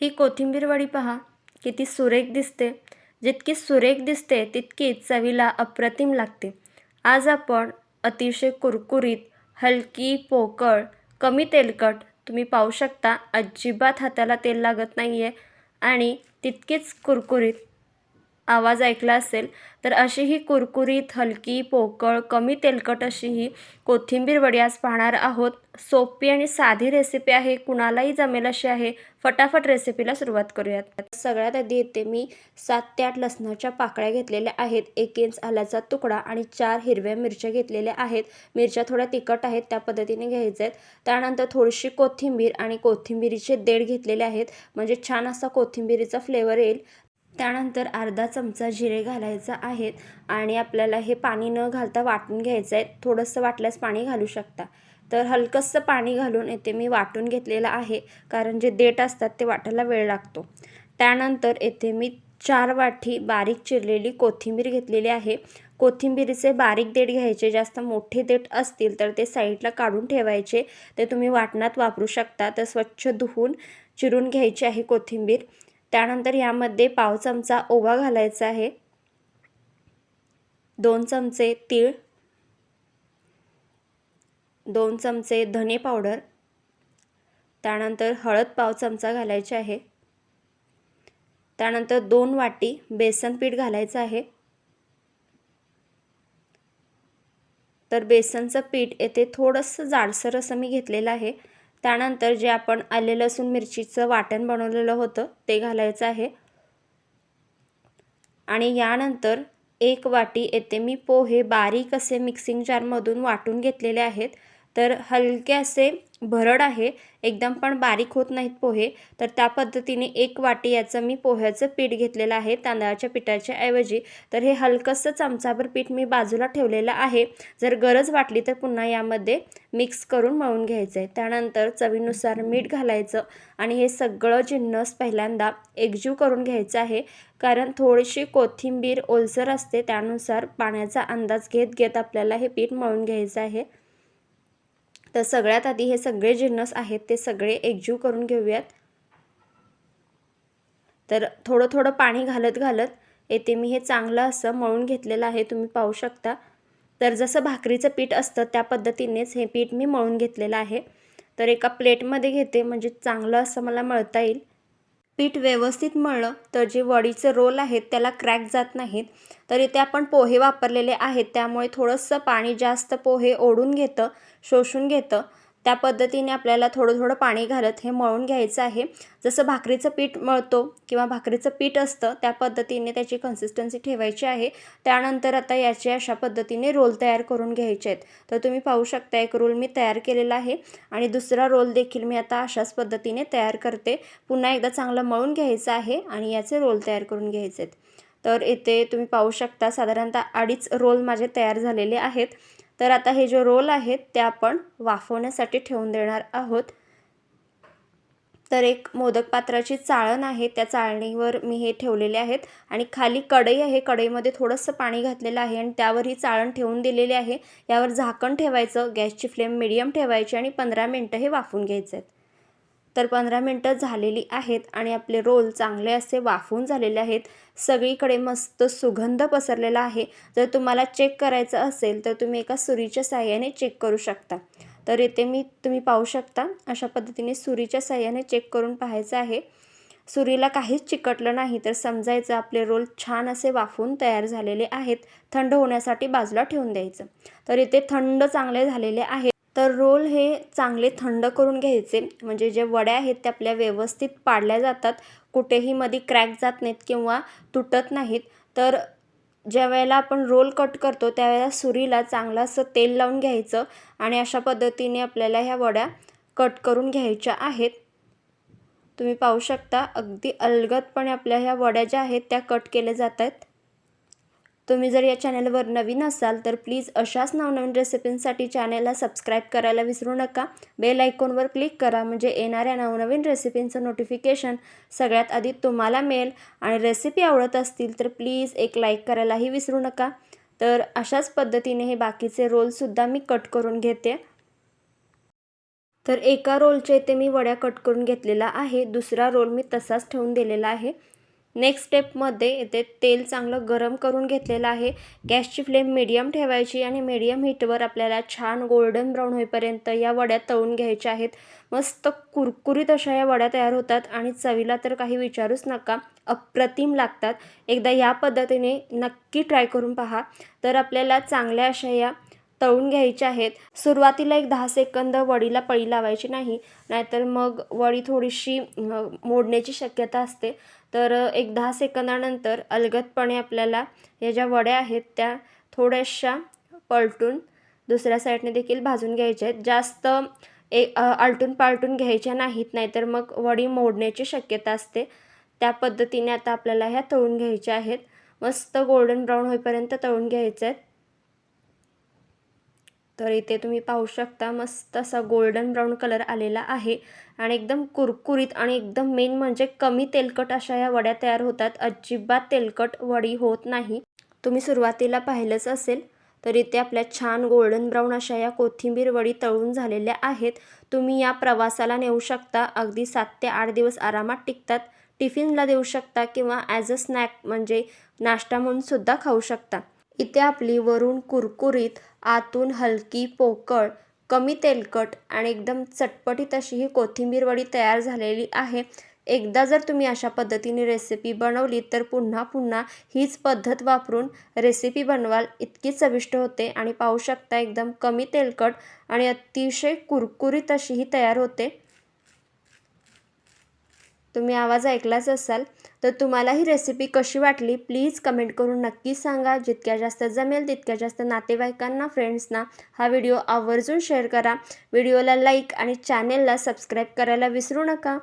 ही कोथिंबीर वडी पहा. किती सुरेख दिसते. जितकी सुरेख दिसते तितकी चवीला अप्रतिम लागते. आज आपण अतिशय कुरकुरीत हलकी पोकळ कमी तेलकट तुम्ही पाहू शकता अजिबात हाताला तेल लागत नाही आहे आणि तितकीच कुरकुरीत. आवाज ऐकला असेल तर अशी ही कुरकुरीत हलकी पोकळ कमी तेलकट अशी ही कोथिंबीर वडी आज पाहणार आहोत. सोपी आणि साधी रेसिपी आहे कुणालाही जमेल अशी आहे. फटाफट रेसिपीला सुरुवात करूयात. सगळ्यात आधी येते मी सात ते आठ लसणाच्या पाकळ्या घेतलेल्या आहेत. एक इंच आल्याचा तुकडा आणि चार हिरव्या मिरच्या घेतलेल्या आहेत. मिरच्या थोड्या तिखट आहेत त्या पद्धतीने घ्यायच्या आहेत. त्यानंतर थोडीशी कोथिंबीर आणि कोथिंबिरीचे देड घेतलेले आहेत. म्हणजे छान असा कोथिंबीरीचा फ्लेवर येईल. त्यानंतर अर्धा चमचा जिरे घालायचा आहेत आणि आपल्याला हे पाणी न घालता वाटून घ्यायचं आहे. थोडंसं वाटल्यास पाणी घालू शकता. तर हलकंसं पाणी घालून येथे मी वाटून घेतलेलं आहे कारण जे देठ असतात ते वाटायला वेळ लागतो. त्यानंतर येथे मी चार वाटी बारीक चिरलेली कोथिंबीर घेतलेली आहे. कोथिंबीरीचे बारीक देठ घ्यायचे. जास्त मोठे देठ असतील तर ते साईडला काढून ठेवायचे. ते तुम्ही वाटणात वापरू शकता. तर स्वच्छ धुवून चिरून घ्यायची आहे कोथिंबीर. त्यानंतर यामध्ये पाव चमचा ओवा घालायचा आहे. दोन चमचे तीळ. दोन चमचे धने पावडर. त्यानंतर हळद पाव चमचा घालायचे आहे. त्यानंतर दोन वाटी बेसन पीठ घालायचं आहे. तर बेसनचं पीठ येथे थोडंसं जाडसर असं मी घेतलेलं आहे. त्यानंतर जे आपण आले लसूण मिरचीचं वाटण बनवलेलं होतं ते घालायचं आहे. आणि यानंतर एक वाटी येते मी पोहे बारीक असे मिक्सिंग जारमधून वाटून घेतलेले आहेत. तर हलके असे भरड आहे एकदम पण बारीक होत नाहीत पोहे. तर त्या पद्धतीने एक वाटी याचं मी पोह्याचं पीठ घेतलेलं आहे तांदळाच्या पिठाच्या ऐवजी. तर हे हलकंसं चमचाभर पीठ मी बाजूला ठेवलेलं आहे. जर गरज वाटली तर पुन्हा यामध्ये मिक्स करून मळून घ्यायचं आहे त्यानंतर चवीनुसार मीठ घालायचं आणि हे सगळं जिन्नस पहिल्यांदा एकजीव करून घ्यायचं आहे. कारण थोडीशी कोथिंबीर ओलसर असते त्यानुसार पाण्याचा अंदाज घेत घेत आपल्याला हे पीठ मळून घ्यायचं आहे. तर सगळ्यात आधी हे सगळे जिन्नस आहेत ते सगळे एकजीव करून घेऊयात. तर थोडं थोडं पाणी घालत घालत येथे मी हे चांगलं असं मळून घेतलेलं आहे तुम्ही पाहू शकता. तर जसं भाकरीचं पीठ असतं त्या पद्धतीनेच हे पीठ मी मळून घेतलेलं आहे. तर एका प्लेटमध्ये घेते म्हणजे चांगलं असं मला मळता येईल. पीठ व्यवस्थित मळलं तर जे वडीचे रोल आहेत त्याला क्रॅक जात नाहीत. तर इथे आपण पोहे वापरलेले आहेत त्यामुळे थोडंसं पाणी जास्त पोहे ओढून घेतं शोषून घेतं. त्या पद्धतीने आपल्याला थोडं थोडं पाणी घालत हे मळून घ्यायचं आहे. जसं भाकरीचं पीठ मळतो किंवा भाकरीचं पीठ असतं त्या पद्धतीने त्याची कन्सिस्टन्सी ठेवायची आहे. त्यानंतर आता याचे अशा पद्धतीने रोल तयार करून घ्यायचे आहेत. तर तुम्ही पाहू शकता एक रोल मी तयार केलेला आहे आणि दुसरा रोल देखील मी आता अशाच पद्धतीने तयार करते. पुन्हा एकदा चांगलं मळून घ्यायचं आहे आणि याचे रोल तयार करून घ्यायचे आहेत. तर इथे तुम्ही पाहू शकता साधारणतः अडीच रोल माझे तयार झालेले आहेत. तर आता हे जे रोल आहेत ते आपण वाफवण्यासाठी ठेवून देणार आहोत. तर एक मोदक पात्राची चाळण आहे त्या चाळणीवर मी हे ठेवलेले आहेत. आणि खाली कढई आहे कढईमध्ये थोडंसं पाणी घातलेलं आहे आणि त्यावर ही चाळण ठेवून दिलेली आहे. यावर झाकण ठेवायचं गॅसची फ्लेम मिडियम ठेवायची आणि पंधरा मिनटं हे वाफून घ्यायचे आहेत तर पंधरा मिनटं झालेली आहेत आणि आपले रोल चांगले असे वाफून झालेले आहेत. सगळीकडे मस्त सुगंध पसरलेला आहे. जर तुम्हाला चेक करायचं असेल तर तुम्ही एका सुरीच्या साह्याने चेक करू शकता. तर इथे मी तुम्ही पाहू शकता अशा पद्धतीने सुरीच्या साह्याने चेक करून पाहायचं आहे. सुरीला काहीच चिकटलं नाही तर समजायचं आपले रोल छान असे वाफून तयार झालेले आहेत. थंड होण्यासाठी बाजूला ठेवून द्यायचं. तर इथे थंड चांगले झालेले आहेत. तर रोल हे चांगले थंड करून घ्यायचे. म्हणजे जे वड्या आहेत त्या आपल्या व्यवस्थित पाडल्या जातात. कुठेही मध्ये क्रॅक जात नाहीत किंवा तुटत नाहीत. तर ज्या वेळेला आपण रोल कट करतो त्यावेळेला सुरीला चांगलं असं तेल लावून घ्यायचं आणि अशा पद्धतीने आपल्याला ह्या वड्या कट करून घ्यायच्या आहेत. तुम्ही पाहू शकता अगदी अलगदपणे आपल्या ह्या वड्या ज्या आहेत त्या कट केल्या जात आहेत तुम्ही जर या चॅनलवर नवीन असाल तर प्लीज अशाच नवनवीन रेसिपींसाठी चॅनलला सबस्क्राईब करायला विसरू नका. बेल आयकॉनवर क्लिक करा म्हणजे येणाऱ्या नवनवीन रेसिपींचं नोटिफिकेशन सगळ्यात आधी तुम्हाला मिळेल. आणि रेसिपी आवडत असतील तर प्लीज एक लाईक करायलाही विसरू नका. तर अशाच पद्धतीने हे बाकीचे रोलसुद्धा मी कट करून घेते. तर एका रोलच्या इथे मी वड्या कट करून घेतलेला आहे. दुसरा रोल मी तसाच ठेवून दिलेला आहे. नेक्स्ट स्टेपमध्ये इथे तेल चांगलं गरम करून घेतलेलं आहे. गॅसची फ्लेम मिडियम ठेवायची आणि मीडियम हीटवर आपल्याला छान गोल्डन ब्राऊन होईपर्यंत या वड्या तळून घ्यायच्या आहेत. मस्त कुरकुरीत अशा या वड्या तयार होतात आणि चवीला तर काही विचारूच नका अप्रतिम लागतात. एकदा या पद्धतीने नक्की ट्राय करून पहा. तर आपल्याला चांगल्या अशा या तळून घ्यायच्या आहेत. सुरुवातीला एक दहा सेकंद वडीला पळी लावायची नाही नाहीतर मग वडी थोडीशी मोडण्याची शक्यता असते. तर एक दहा सेकंदानंतर अलगदपणे आपल्याला या ज्या वड्या आहेत त्या थोड्याशा पलटून दुसऱ्या साईडने देखील भाजून घ्यायच्या आहेत. जास्त एक आलटून पालटून घ्यायच्या नाहीत नाहीतर मग वडी मोडण्याची शक्यता असते. त्या पद्धतीने आता आपल्याला ह्या तळून घ्यायच्या आहेत. मस्त गोल्डन ब्राऊन होईपर्यंत तळून घ्यायच्या आहेत. तर इथे तुम्ही पाहू शकता मस्त असा गोल्डन ब्राऊन कलर आलेला आहे. आणि एकदम कुरकुरीत आणि एकदम मेन म्हणजे कमी तेलकट अशा या वड्या तयार होतात. अजिबात तेलकट वडी होत नाही. तुम्ही सुरुवातीला पाहिलंच असेल तर इथे आपल्या छान गोल्डन ब्राऊन अशा या कोथिंबीर वडी तळून झालेल्या आहेत. तुम्ही या प्रवासाला नेऊ शकता. अगदी सात ते आठ दिवस आरामात टिकतात. टिफिनला देऊ शकता किंवा ॲज अ स्नॅक म्हणजे नाश्ता म्हणून सुद्धा खाऊ शकता. इथे आपली वरून कुरकुरीत आतून हलकी पोकळ कमी तेलकट आणि एकदम चटपटीत अशी ही कोथिंबीर वडी तयार झालेली आहे. एकदा जर तुम्ही अशा पद्धतीने रेसिपी बनवली तर पुन्हा पुन्हा हीच पद्धत वापरून रेसिपी बनवाल. इतकी चविष्ट होते आणि पाहू शकता एकदम कमी तेलकट आणि अतिशय कुरकुरीत अशी ही तयार होते. तुम्ही आवाज ऐकलाच असाल तर तुम्हाला ही रेसिपी कशी वाटली प्लीज कमेंट करून नक्की सांगा. जितक्या जास्त जमेल तितक्या जास्त नातेवाईकांना फ्रेंड्सना हा व्हिडिओ आवर्जून शेअर करा. व्हिडिओला लाईक आणि चॅनेलला सबस्क्राईब करायला विसरू नका.